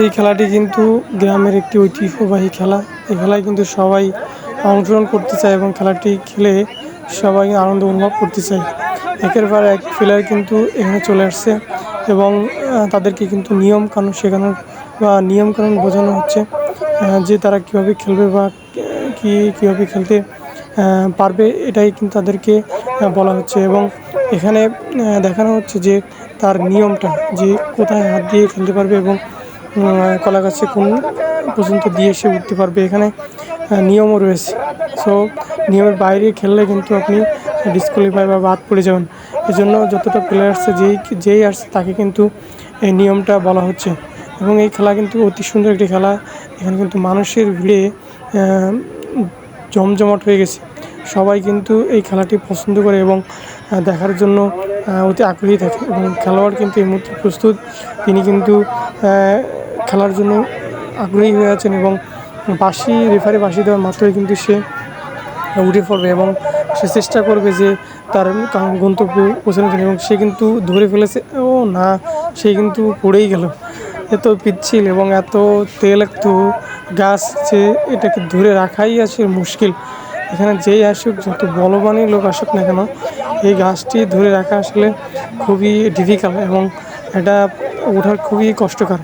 এই খেলাটি কিন্তু গ্রামের একটি ঐতিহ্যবাহী খেলা। এই খেলায় কিন্তু সবাই অংশগ্রহণ করতে চায় এবং খেলাটি খেলে সবাই আনন্দ অনুভব করতে চায়। একের পর এক প্লেয়ার কিন্তু এখানে চলে আসছে এবং তাদেরকে কিন্তু নিয়ম কানুন শেখানোর বা নিয়ম কানুন বোঝানো হচ্ছে যে তারা কীভাবে খেলবে বা কি, কীভাবে খেলতে পারবে এটাই কিন্তু তাদেরকে বলা হচ্ছে এবং এখানে দেখানো হচ্ছে যে তার নিয়মটা, যে কোথায় হাত দিয়ে খেলতে পারবে এবং কলা গাছে কোন পর্যন্ত দিয়ে সে উঠতে পারবে? এখানে নিয়মও রয়েছে। সো নিয়মের বাইরে খেললে কিন্তু আপনি ডিসকোয়ালিফাই বা বাদ পড়ে যাবেন। এজন্য যতটা প্লেয়ার আসছে যেই যেই আসছে তাকে কিন্তু এই নিয়মটা বলা হচ্ছে। এবং এই খেলা কিন্তু অতি সুন্দর একটি খেলা। এখানে কিন্তু মানুষের ভিড়ে জমজমাট হয়ে গেছে। সবাই কিন্তু এই খেলাটি পছন্দ করে এবং দেখার জন্য অতি আগ্রহী থাকে। এবং খেলোয়াড় কিন্তু এই মুহূর্তে প্রস্তুত। তিনি কিন্তু খেলার জন্য আগ্রহী হয়ে আছেন এবং বাঁশি রেফারি বাঁশি দেওয়ার মাত্রই কিন্তু সে উঠে পড়বে এবং সে চেষ্টা করবে যে তার গন্তব্যে পৌঁছানোর জন্য এবং সে কিন্তু ধরে ফেলেছে। ও না, সে কিন্তু পড়েই গেল। এত পিচ্ছিল এবং এত তেল একটু গাছ যে এটাকে ধরে রাখাই আছে মুশকিল। এখানে যেই আসুক, যত বলবানই লোক আসুক না কেন, এই গাছটি ধরে রাখা আসলে খুবই ডিফিকাল্ট এবং এটা ওঠার খুবই কষ্টকর।